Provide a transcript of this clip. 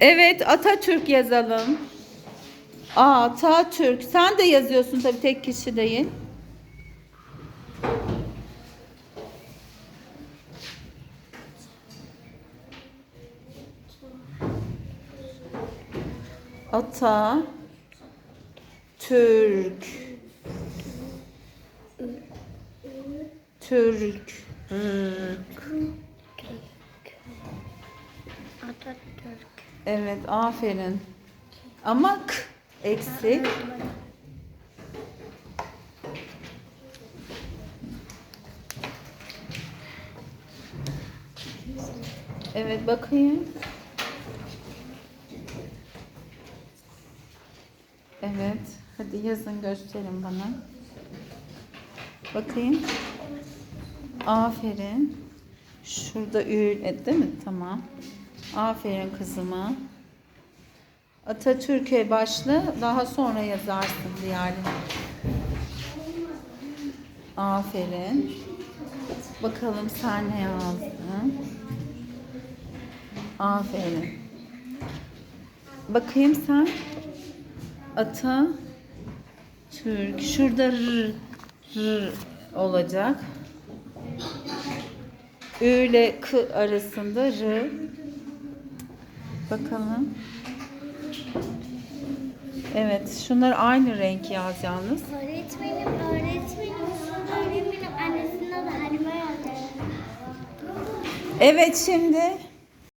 Evet Atatürk yazalım. Atatürk. Sen de yazıyorsun tabii tek kişi değil. Ata Türk Türk Atatürk. Evet aferin. Ama k eksik. Evet bakayım. Evet. Hadi yazın gösterin bana. Bakayım. Aferin. Şurada ü e, değil mi? Tamam. Aferin kızıma. Atatürk'e başlı daha sonra yazarsın diğerlerini. Aferin. Bakalım sen ne yazdın? Aferin. Bakayım sen. Ata Türk. Şurada r, r olacak. Ü ile k arasında r. Bakalım. Evet, şunlar aynı renk yaz yalnız. Öğretmenim, öğretmenim, öğretmenim annesinin adı Halime yazdı. Evet, şimdi